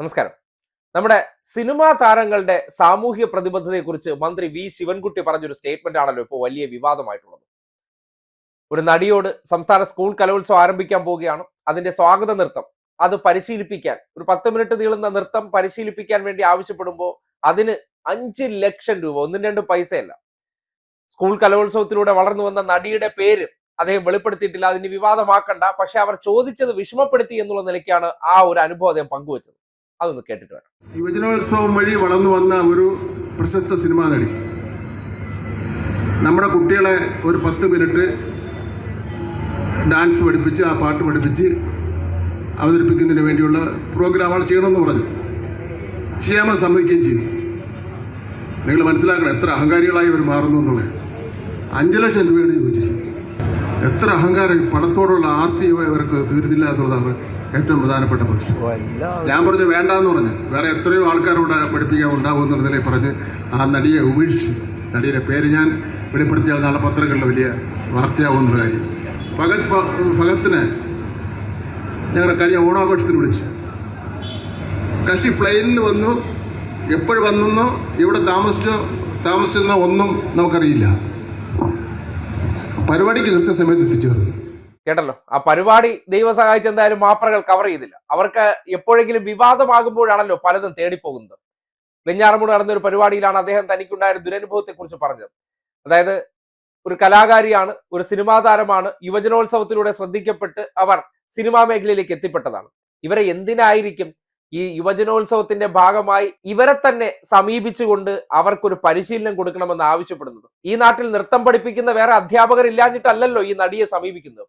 നമസ്കാരം. നമ്മുടെ സിനിമാ താരങ്ങളുടെ സാമൂഹ്യ പ്രതിബദ്ധതയെക്കുറിച്ച് മന്ത്രി വി ശിവൻകുട്ടി പറഞ്ഞൊരു സ്റ്റേറ്റ്മെന്റ് ആണല്ലോ ഇപ്പോൾ വലിയ വിവാദമായിട്ടുള്ളത്. ഒരു നടിയോട് സംസ്ഥാന സ്കൂൾ കലോത്സവം ആരംഭിക്കാൻ പോവുകയാണ്. അതിന്റെ സ്വാഗത നൃത്തം. അത് പരിശീലിപ്പിക്കാൻ ഒരു പത്ത് മിനിറ്റ് നീളുന്ന നൃത്തം പരിശീലിപ്പിക്കാൻ വേണ്ടി ആവശ്യപ്പെടുമ്പോൾ അതിന് അഞ്ച് ലക്ഷം രൂപ ഒന്നും രണ്ടും പൈസയല്ല. സ്കൂൾ കലോത്സവത്തിലൂടെ വളർന്നു വന്ന നടിയുടെ പേര് അദ്ദേഹം വെളിപ്പെടുത്തിയിട്ടില്ല. അതിന് വിവാദമാക്കണ്ട. പക്ഷെ അവർ ചോദിച്ചത് വിഷമപ്പെടുത്തി എന്നുള്ള നിലയ്ക്കാണ് ആ ഒരു അനുഭവം അദ്ദേഹം പങ്കുവച്ചത്. അതൊന്ന് കേട്ടിട്ട് വരാം യുവജനോത്സവം വഴി വളർന്നു വന്ന ഒരു പ്രശസ്ത സിനിമാ നടി. നമ്മുടെ കുട്ടികളെ ഒരു പത്ത് മിനിറ്റ് ഡാൻസ് പഠിപ്പിച്ച് ആ പാട്ട് പഠിപ്പിച്ച് അവതരിപ്പിക്കുന്നതിന് വേണ്ടിയുള്ള പ്രോഗ്രാമുകൾ ചെയ്യണമെന്ന് പറഞ്ഞു. ചെയ്യാമെന്ന് സമ്മതിക്കുകയും ചെയ്തു. നിങ്ങൾ മനസ്സിലാക്കണം എത്ര അഹങ്കാരികളായി അവർ മാറുന്നു എന്നുള്ളത്. അഞ്ച് ലക്ഷം രൂപയാണ് ചോദിച്ചത് എത്ര അഹങ്കാരം പണത്തോടുള്ള ആർസി ഇവർക്ക് തീരുന്നില്ല എന്നുള്ളതാണ് ഏറ്റവും പ്രധാനപ്പെട്ട പ്രശ്നം. ഞാൻ പറഞ്ഞു വേണ്ടാന്ന് പറഞ്ഞു. വേറെ എത്രയോ ആൾക്കാരോട് പഠിപ്പിക്കാൻ ഉണ്ടാവും എന്നുള്ള നിലയിൽ പറഞ്ഞ് ആ നടിയെ ഉപേക്ഷിച്ചു. നടിയുടെ പേര് ഞാൻ വെളിപ്പെടുത്തിയാൽ നാളെ പത്രങ്ങളിൽ വലിയ വാർത്തയാവുന്ന കാര്യം. ഭഗത് ഭഗത്തിന് ഭഗത്തിനെ ഞങ്ങളുടെ കഴിഞ്ഞ ഓണാഘോഷത്തിന് വിളിച്ചു. കക്ഷി പ്ലെയിനിൽ വന്നു. എപ്പോഴും വന്നെന്നോ ഇവിടെ താമസിച്ചോ താമസിച്ചെന്നോ ഒന്നും നമുക്കറിയില്ല. പരിപാടിക്ക് കൃത്യസമയത്ത് എത്തിച്ചേർന്നു കേട്ടല്ലോ? ആ പരിപാടി ദൈവം സഹായിച്ച് എന്തായാലും മാപ്പറകൾ കവർ ചെയ്തില്ല. അവർക്ക് എപ്പോഴെങ്കിലും വിവാദമാകുമ്പോഴാണല്ലോ പലതും തേടിപ്പോകുന്നത്. വെഞ്ഞാറമൂട് നടന്ന ഒരു പരിപാടിയിലാണ് അദ്ദേഹം തനിക്കുണ്ടായ ദുരനുഭവത്തെ കുറിച്ച് പറഞ്ഞത്. അതായത് ഒരു കലാകാരിയാണ് ഒരു സിനിമാ താരമാണ് യുവജനോത്സവത്തിലൂടെ ശ്രദ്ധിക്കപ്പെട്ട് അവർ സിനിമാ മേഖലയിലേക്ക് എത്തിപ്പെട്ടതാണ്. ഇവരെ എന്തിനായിരിക്കും ഈ യുവജനോത്സവത്തിന്റെ ഭാഗമായി ഇവരെ തന്നെ സമീപിച്ചുകൊണ്ട് അവർക്കൊരു പരിശീലനം കൊടുക്കണമെന്ന് ആവശ്യപ്പെടുന്നത്. ഈ നാട്ടിൽ നൃത്തം പഠിപ്പിക്കുന്ന വേറെ അധ്യാപകർ ഇല്ലാഞ്ഞിട്ടല്ലല്ലോ ഈ നടിയെ സമീപിക്കുന്നത്.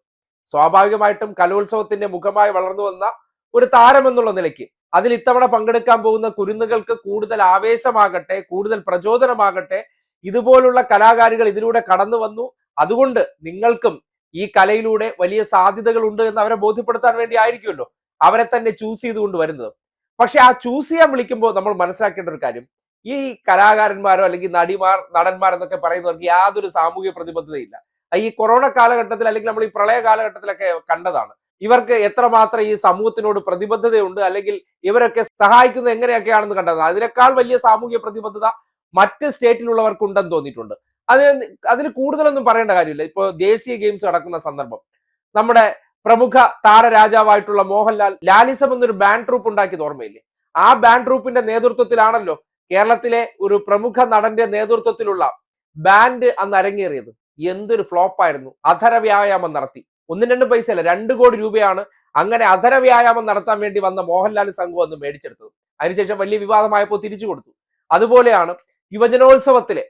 സ്വാഭാവികമായിട്ടും കലോത്സവത്തിന്റെ മുഖമായി വളർന്നു വന്ന ഒരു താരം എന്നുള്ള നിലയ്ക്ക് അതിൽ ഇത്തവണ പങ്കെടുക്കാൻ പോകുന്ന കുരുന്നുകൾക്ക് കൂടുതൽ ആവേശമാകട്ടെ കൂടുതൽ പ്രചോദനമാകട്ടെ ഇതുപോലുള്ള കലാകാരികൾ ഇതിലൂടെ കടന്നു വന്നു. അതുകൊണ്ട് നിങ്ങൾക്കും ഈ കലയിലൂടെ വലിയ സാധ്യതകൾ ഉണ്ട് എന്ന് അവരെ ബോധ്യപ്പെടുത്താൻ വേണ്ടി ആയിരിക്കുമല്ലോ അവരെ തന്നെ ചൂസ് ചെയ്തുകൊണ്ട് വരുന്നത്. പക്ഷെ ആ ചൂസ് ചെയ്യാൻ വിളിക്കുമ്പോൾ നമ്മൾ മനസ്സിലാക്കേണ്ട ഒരു കാര്യം. ഈ കലാകാരന്മാരോ അല്ലെങ്കിൽ നടിമാർ നടന്മാർ എന്നൊക്കെ പറയുന്നവർക്ക് യാതൊരു സാമൂഹിക പ്രതിബദ്ധതയില്ല. ഈ കൊറോണ കാലഘട്ടത്തിൽ അല്ലെങ്കിൽ നമ്മൾ ഈ പ്രളയ കാലഘട്ടത്തിലൊക്കെ കണ്ടതാണ്. ഇവർക്ക് എത്രമാത്രം ഈ സമൂഹത്തിനോട് പ്രതിബദ്ധതയുണ്ട് അല്ലെങ്കിൽ ഇവരൊക്കെ സഹായിക്കുന്നത് എങ്ങനെയൊക്കെയാണെന്ന് കണ്ടത് അതിനേക്കാൾ വലിയ സാമൂഹിക പ്രതിബദ്ധത മറ്റ് സ്റ്റേറ്റിലുള്ളവർക്ക് ഉണ്ടെന്ന് തോന്നിയിട്ടുണ്ട്. അത് അതിന് കൂടുതലൊന്നും പറയേണ്ട കാര്യമില്ല. ഇപ്പോൾ ദേശീയ ഗെയിംസ് നടക്കുന്ന സന്ദർഭം. നമ്മുടെ പ്രമുഖ താരരാജാവായിട്ടുള്ള മോഹൻലാൽ ലാലിസം എന്നൊരു ബാൻഡ് ട്രൂപ്പ് ഉണ്ടാക്കിയത് ഓർമ്മയില്ലേ? ആ ബാൻഡ് ട്രൂപ്പിന്റെ നേതൃത്വത്തിലാണല്ലോ കേരളത്തിലെ ഒരു പ്രമുഖ നടന്റെ നേതൃത്വത്തിലുള്ള ബാൻഡ് അന്ന് അരങ്ങേറിയത്. എന്തൊരു ഫ്ലോപ്പായിരുന്നു അധര വ്യായാമം നടത്തി. ഒന്നും രണ്ടും പൈസ അല്ല രണ്ട് കോടി രൂപയാണ് അങ്ങനെ അധര വ്യായാമം നടത്താൻ വേണ്ടി വന്ന മോഹൻലാൽ സംഘം അന്ന് മേടിച്ചെടുത്തത്. അതിനുശേഷം വലിയ വിവാദമായപ്പോൾ തിരിച്ചു കൊടുത്തു. അതുപോലെയാണ് യുവജനോത്സവത്തിലെ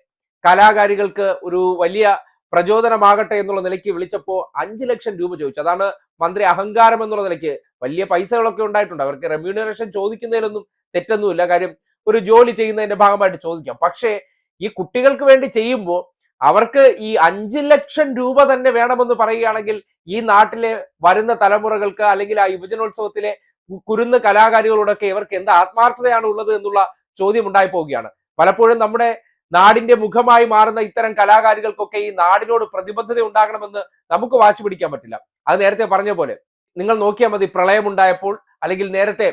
കലാകാരികൾക്ക് ഒരു വലിയ പ്രചോദനമാകട്ടെ എന്നുള്ള നിലയ്ക്ക് വിളിച്ചപ്പോൾ അഞ്ചു ലക്ഷം രൂപ ചോദിച്ചു. അതാണ് മന്ത്രി അഹങ്കാരം എന്നുള്ള നിലയ്ക്ക് വലിയ പൈസകളൊക്കെ ഉണ്ടായിട്ടുണ്ട്. അവർക്ക് റെമ്യൂണറേഷൻ ചോദിക്കുന്നതിലൊന്നും തെറ്റൊന്നുമില്ല. കാര്യം ഒരു ജോലി ചെയ്യുന്നതിന്റെ ഭാഗമായിട്ട് ചോദിക്കാം. പക്ഷേ ഈ കുട്ടികൾക്ക് വേണ്ടി ചെയ്യുമ്പോൾ അവർക്ക് ഈ അഞ്ചു ലക്ഷം രൂപ തന്നെ വേണമെന്ന് പറയുകയാണെങ്കിൽ ഈ നാട്ടിലെ വരുന്ന തലമുറകൾക്ക് അല്ലെങ്കിൽ ആ യുവജനോത്സവത്തിലെ കുരുന്ന് കലാകാരികളോടൊക്കെ ഇവർക്ക് എന്ത് ആത്മാർത്ഥതയാണ് ഉള്ളത് എന്നുള്ള ചോദ്യം ഉണ്ടായി പോവുകയാണ്. പലപ്പോഴും നമ്മുടെ നാടിന്റെ മുഖമായി മാറുന്ന ഇത്തരം കലാകാരികൾക്കൊക്കെ ഈ നാടിനോട് പ്രതിബദ്ധത ഉണ്ടാകണമെന്ന് നമുക്ക് വാശി പിടിക്കാൻ പറ്റില്ല. അത് നേരത്തെ പറഞ്ഞ പോലെ നിങ്ങൾ നോക്കിയാൽ മതി പ്രളയമുണ്ടായപ്പോൾ അല്ലെങ്കിൽ നേരത്തെ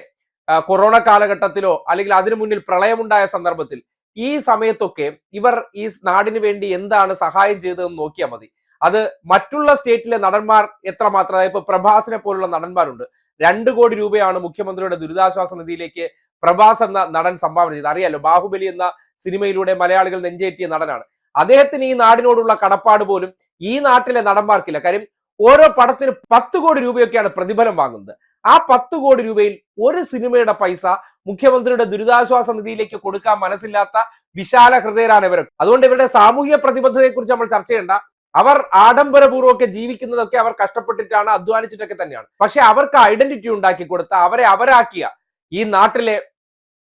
കൊറോണ കാലഘട്ടത്തിലോ അല്ലെങ്കിൽ അതിനു മുന്നിൽ പ്രളയമുണ്ടായ സന്ദർഭത്തിൽ ഈ സമയത്തൊക്കെ ഇവർ ഈ നാടിനു വേണ്ടി എന്താണ് സഹായം ചെയ്തതെന്ന് നോക്കിയാൽ മതി. അത് മറ്റുള്ള സ്റ്റേറ്റിലെ നടന്മാർ എത്രമാത്രം അതായത് ഇപ്പൊ പ്രഭാസിനെ പോലുള്ള നടന്മാരുണ്ട്. രണ്ട് കോടി രൂപയാണ് മുഖ്യമന്ത്രിയുടെ ദുരിതാശ്വാസ നിധിയിലേക്ക് പ്രഭാസ് എന്ന നടൻ സംഭാവന ചെയ്തത്. അറിയാലോ ബാഹുബലി എന്ന സിനിമയിലൂടെ മലയാളികൾ നെഞ്ചേറ്റിയ നടനാണ്. അദ്ദേഹത്തിന് ഈ നാടിനോടുള്ള കടപ്പാട് പോലും ഈ നാട്ടിലെ നടന്മാർക്കില്ല. കാര്യം ഓരോ പടത്തിന് പത്ത് കോടി രൂപയൊക്കെയാണ് പ്രതിഫലം വാങ്ങുന്നത്. ആ പത്ത് കോടി രൂപയിൽ ഒരു സിനിമയുടെ പൈസ മുഖ്യമന്ത്രിയുടെ ദുരിതാശ്വാസ നിധിയിലേക്ക് കൊടുക്കാൻ മനസ്സില്ലാത്ത വിശാല ഹൃദയരാണ് ഇവരൊക്കെ. അതുകൊണ്ട് ഇവരുടെ സാമൂഹ്യ പ്രതിബദ്ധതയെക്കുറിച്ച് നമ്മൾ ചർച്ച ചെയ്യേണ്ട. അവർ ആഡംബരപൂർവമൊക്കെ ജീവിക്കുന്നതൊക്കെ അവർ കഷ്ടപ്പെട്ടിട്ടാണ് അധ്വാനിച്ചിട്ടൊക്കെ തന്നെയാണ്. പക്ഷെ അവർക്ക് ഐഡന്റിറ്റി ഉണ്ടാക്കി കൊടുത്ത അവരെ അവരാക്കിയ ഈ നാട്ടിലെ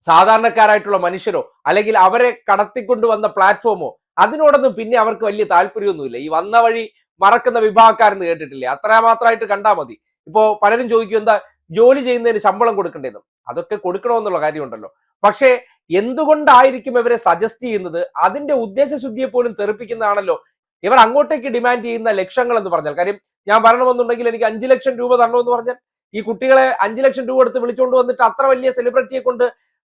സാധാരണക്കാരായിട്ടുള്ള മനുഷ്യരോ അല്ലെങ്കിൽ അവരെ കടത്തിക്കൊണ്ടുവന്ന പ്ലാറ്റ്ഫോമോ അതിനോടൊന്നും പിന്നെ അവർക്ക് വലിയ താല്പര്യമൊന്നുമില്ല. ഈ വന്ന വഴി മറക്കുന്ന വിഭാഗക്കാരെന്ന് കേട്ടിട്ടില്ലേ? അത്രമാത്രമായിട്ട് കണ്ടാൽ മതി. ഇപ്പോ പലരും ചോദിക്കും എന്താ ജോലി ചെയ്യുന്നതിന് ശമ്പളം കൊടുക്കേണ്ടതെന്നും അതൊക്കെ കൊടുക്കണമെന്നുള്ള കാര്യമുണ്ടല്ലോ. പക്ഷേ എന്തുകൊണ്ടായിരിക്കും ഇവരെ സജസ്റ്റ് ചെയ്യുന്നത്? അതിന്റെ ഉദ്ദേശശുദ്ധിയെ പോലും തെറിപ്പിക്കുന്നതാണല്ലോ ഇവർ അങ്ങോട്ടേക്ക് ഡിമാൻഡ് ചെയ്യുന്ന ലക്ഷങ്ങൾ എന്ന് പറഞ്ഞാൽ. കാര്യം ഞാൻ വരണമെന്നുണ്ടെങ്കിൽ എനിക്ക് അഞ്ചു ലക്ഷം രൂപ തരണമെന്ന് പറഞ്ഞാൽ ഈ കുട്ടികളെ അഞ്ചു ലക്ഷം രൂപ എടുത്ത് വിളിച്ചുകൊണ്ട് വന്നിട്ട് അത്ര വലിയ സെലിബ്രിറ്റിയെ കൊണ്ട്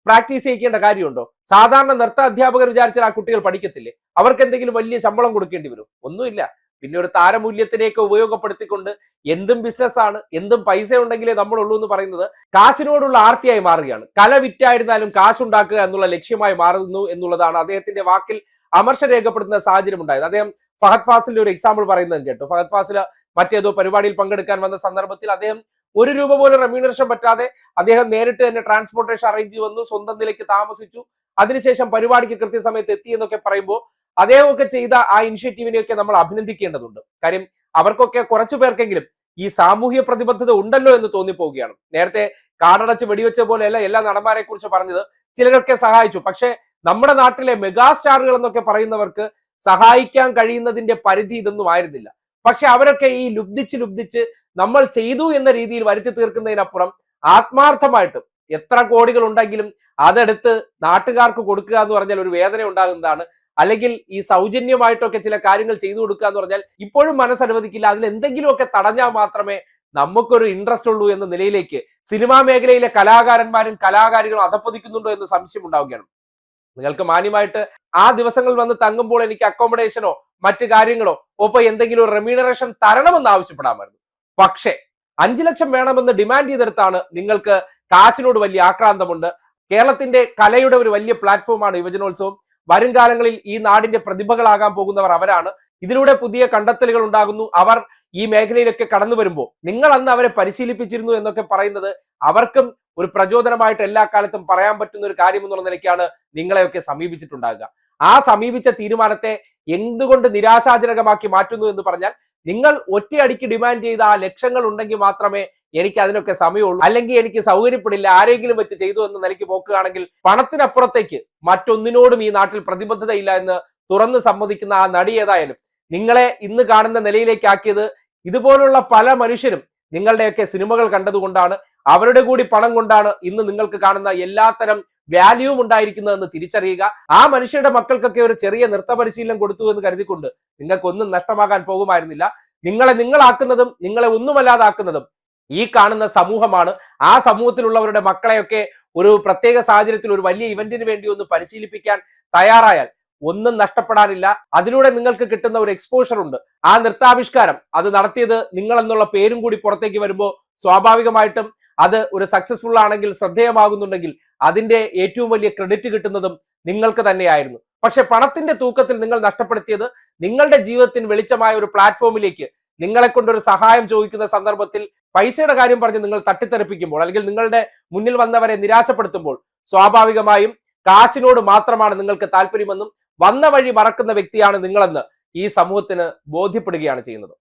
പ്രാക്ടീസ് ചെയ്യിക്കേണ്ട കാര്യമുണ്ടോ? സാധാരണ നൃത്ത അധ്യാപകർ വിചാരിച്ചാൽ ആ കുട്ടികൾ പഠിക്കത്തില്ലേ? അവർക്ക് എന്തെങ്കിലും വലിയ ശമ്പളം കൊടുക്കേണ്ടി വരും. ഒന്നുമില്ല. പിന്നെ ഒരു താരമൂല്യത്തിനെയൊക്കെ ഉപയോഗപ്പെടുത്തിക്കൊണ്ട് എന്തും ബിസിനസ്സാണ് എന്തും പൈസ ഉണ്ടെങ്കിലേ നമ്മളുള്ളൂ എന്ന് പറയുന്നത് കാശിനോടുള്ള ആർത്തിയായി മാറുകയാണ്. കല വിറ്റായിരുന്നാലും കാശുണ്ടാക്കുക എന്നുള്ള ലക്ഷ്യമായി മാറുന്നു എന്നുള്ളതാണ് അദ്ദേഹത്തിന്റെ വാക്കിൽ അമർശ രേഖപ്പെടുത്തുന്ന സാഹചര്യം ഉണ്ടായത് അദ്ദേഹം ഫഹദ് ഫാസിലിന്റെ ഒരു എക്സാമ്പിൾ പറയുന്നത് കേട്ടു. ഫഹദ് ഫാസിൽ മറ്റേതോ പരിപാടിയിൽ പങ്കെടുക്കാൻ വന്ന സന്ദർഭത്തിൽ അദ്ദേഹം ഒരു രൂപ പോലും റെമ്യൂണറേഷൻ പറ്റാതെ അദ്ദേഹം നേരിട്ട് തന്നെ ട്രാൻസ്പോർട്ടേഷൻ അറേഞ്ച് വന്നു സ്വന്തം നിലയ്ക്ക് താമസിച്ചു. അതിനുശേഷം പരിപാടിക്ക് കൃത്യസമയത്ത് എത്തി എന്നൊക്കെ പറയുമ്പോൾ അദ്ദേഹമൊക്കെ ചെയ്ത ആ ഇനിഷ്യേറ്റീവിനെയൊക്കെ നമ്മൾ അഭിനന്ദിക്കേണ്ടതുണ്ട്. കാര്യം അവർക്കൊക്കെ കുറച്ചു പേർക്കെങ്കിലും ഈ സാമൂഹ്യ പ്രതിബദ്ധത ഉണ്ടല്ലോ എന്ന് തോന്നിപ്പോവുകയാണ്. നേരത്തെ കാടടച്ച് വെടിവെച്ച പോലെയല്ല എല്ലാ നടന്മാരെ കുറിച്ച് പറഞ്ഞത്. ചിലരൊക്കെ സഹായിച്ചു. പക്ഷെ നമ്മുടെ നാട്ടിലെ മെഗാ സ്റ്റാറുകൾ എന്നൊക്കെ പറയുന്നവർക്ക് സഹായിക്കാൻ കഴിയുന്നതിന്റെ പരിധി ഇതൊന്നും ആയിരുന്നില്ല. പക്ഷെ അവരൊക്കെ ഈ ലുബ്ധിച്ച് ലുബ്ധിച്ച് നമ്മൾ ചെയ്തു എന്ന രീതിയിൽ വരുത്തി തീർക്കുന്നതിനപ്പുറം ആത്മാർത്ഥമായിട്ടും എത്ര കോടികൾ ഉണ്ടെങ്കിലും അതെടുത്ത് നാട്ടുകാർക്ക് കൊടുക്കുക എന്ന് പറഞ്ഞാൽ ഒരു വേദന ഉണ്ടാകുന്നതാണ്. അല്ലെങ്കിൽ ഈ സൗജന്യമായിട്ടൊക്കെ ചില കാര്യങ്ങൾ ചെയ്തു കൊടുക്കുക എന്ന് പറഞ്ഞാൽ ഇപ്പോഴും മനസ്സനുവദിക്കില്ല. അതിൽ എന്തെങ്കിലുമൊക്കെ തടഞ്ഞാൽ മാത്രമേ നമുക്കൊരു ഇൻട്രസ്റ്റ് ഉള്ളൂ എന്ന നിലയിലേക്ക് സിനിമാ മേഖലയിലെ കലാകാരന്മാരും കലാകാരികളും അധപ്പതിക്കുന്നുണ്ടോ എന്ന് സംശയം ഉണ്ടാവുകയാണ്. നിങ്ങൾക്ക് മാന്യമായിട്ട് ആ ദിവസങ്ങൾ വന്ന് തങ്ങുമ്പോൾ എനിക്ക് അക്കോമഡേഷനോ മറ്റു കാര്യങ്ങളോ ഒപ്പം എന്തെങ്കിലും റെമ്യൂണറേഷൻ തരണമെന്ന് ആവശ്യപ്പെടാമായിരുന്നു. പക്ഷേ അഞ്ചു ലക്ഷം വേണമെന്ന് ഡിമാൻഡ് ചെയ്തെടുത്താണ് നിങ്ങൾക്ക് കാശിനോട് വലിയ ആക്രാന്തമുണ്ട്. കേരളത്തിന്റെ കലയുടെ ഒരു വലിയ പ്ലാറ്റ്ഫോമാണ് യുവജനോത്സവം. വരും കാലങ്ങളിൽ ഈ നാടിന്റെ പ്രതിഭകളാകാൻ പോകുന്നവർ അവരാണ്. ഇതിലൂടെ പുതിയ കണ്ടെത്തലുകൾ ഉണ്ടാകുന്നു. അവർ ഈ മേഖലയിലൊക്കെ കടന്നു വരുമ്പോൾ നിങ്ങൾ അന്ന് അവരെ പരിശീലിപ്പിച്ചിരുന്നു എന്നൊക്കെ പറയുന്നത് അവർക്കും ഒരു പ്രചോദനമായിട്ട് എല്ലാ കാലത്തും പറയാൻ പറ്റുന്ന ഒരു കാര്യം എന്നുള്ള നിലയ്ക്കാണ് നിങ്ങളെയൊക്കെ സമീപിച്ചിട്ടുണ്ടാകുക. ആ സമീപിച്ച തീരുമാനത്തെ എന്തുകൊണ്ട് നിരാശാജനകമാക്കി മാറ്റുന്നു എന്ന് പറഞ്ഞാൽ നിങ്ങൾ ഒറ്റയടിക്ക് ഡിമാൻഡ് ചെയ്ത ആ ലക്ഷ്യങ്ങൾ ഉണ്ടെങ്കിൽ മാത്രമേ എനിക്ക് അതിനൊക്കെ സമയമുള്ളൂ. അല്ലെങ്കിൽ എനിക്ക് സൗകര്യപ്പെടില്ല ആരെങ്കിലും വെച്ച് ചെയ്തു എന്ന് നിലയ്ക്ക് പോക്കുകയാണെങ്കിൽ പണത്തിനപ്പുറത്തേക്ക് മറ്റൊന്നിനോടും ഈ നാട്ടിൽ പ്രതിബദ്ധതയില്ല എന്ന് തുറന്നു സമ്മതിക്കുന്ന ആ നടി ഏതായാലും നിങ്ങളെ ഇന്ന് കാണുന്ന നിലയിലേക്ക് ആക്കിയത് ഇതുപോലുള്ള പല മനുഷ്യരും നിങ്ങളുടെയൊക്കെ സിനിമകൾ കണ്ടതുകൊണ്ടാണ്. അവരുടെ കൂടി പണം കൊണ്ടാണ് ഇന്ന് നിങ്ങൾക്ക് കാണുന്ന എല്ലാത്തരം വാല്യൂവും ഉണ്ടായിരിക്കുന്നതെന്ന് തിരിച്ചറിയുക. ആ മനുഷ്യരുടെ മക്കൾക്കൊക്കെ ഒരു ചെറിയ നൃത്ത പരിശീലനം കൊടുത്തു എന്ന് കരുതിക്കൊണ്ട് നിങ്ങൾക്കൊന്നും നഷ്ടമാകാൻ പോകുമായിരുന്നില്ല. നിങ്ങളെ നിങ്ങളാക്കുന്നതും നിങ്ങളെ ഒന്നുമല്ലാതാക്കുന്നതും ഈ കാണുന്ന സമൂഹമാണ്. ആ സമൂഹത്തിലുള്ളവരുടെ മക്കളെയൊക്കെ ഒരു പ്രത്യേക സാഹചര്യത്തിൽ ഒരു വലിയ ഇവന്റിന് വേണ്ടി ഒന്ന് പരിശീലിപ്പിക്കാൻ തയ്യാറായാൽ ഒന്നും നഷ്ടപ്പെടാനില്ല. അതിലൂടെ നിങ്ങൾക്ക് കിട്ടുന്ന ഒരു എക്സ്പോഷർ ഉണ്ട്. ആ നൃത്താവിഷ്കാരം അത് നടത്തിയത് നിങ്ങൾ എന്നുള്ള പേരും കൂടി പുറത്തേക്ക് വരുമ്പോൾ സ്വാഭാവികമായിട്ടും അത് ഒരു സക്സസ്ഫുൾ ആണെങ്കിൽ ശ്രദ്ധേയമാകുന്നുണ്ടെങ്കിൽ അതിന്റെ ഏറ്റവും വലിയ ക്രെഡിറ്റ് കിട്ടുന്നതും നിങ്ങൾക്ക് തന്നെയായിരുന്നു. പക്ഷെ പണത്തിന്റെ തൂക്കത്തിൽ നിങ്ങൾ നഷ്ടപ്പെടുത്തിയത് നിങ്ങളുടെ ജീവിതത്തിന് വെളിച്ചമായ ഒരു പ്ലാറ്റ്ഫോമിലേക്ക് നിങ്ങളെ കൊണ്ടൊരു സഹായം ചോദിക്കുന്ന സന്ദർഭത്തിൽ പൈസയുടെ കാര്യം പറഞ്ഞ് നിങ്ങൾ തട്ടിത്തെറിപ്പിക്കുമ്പോൾ അല്ലെങ്കിൽ നിങ്ങളുടെ മുന്നിൽ വന്നവരെ നിരാശപ്പെടുത്തുമ്പോൾ സ്വാഭാവികമായും കാശിനോട് മാത്രമാണ് നിങ്ങൾക്ക് താല്പര്യമെന്നും വന്ന വഴി മറക്കുന്ന വ്യക്തിയാണ് നിങ്ങളെന്ന് ഈ സമൂഹത്തിന് ബോധ്യപ്പെടുകയാണ് ചെയ്യുന്നത്.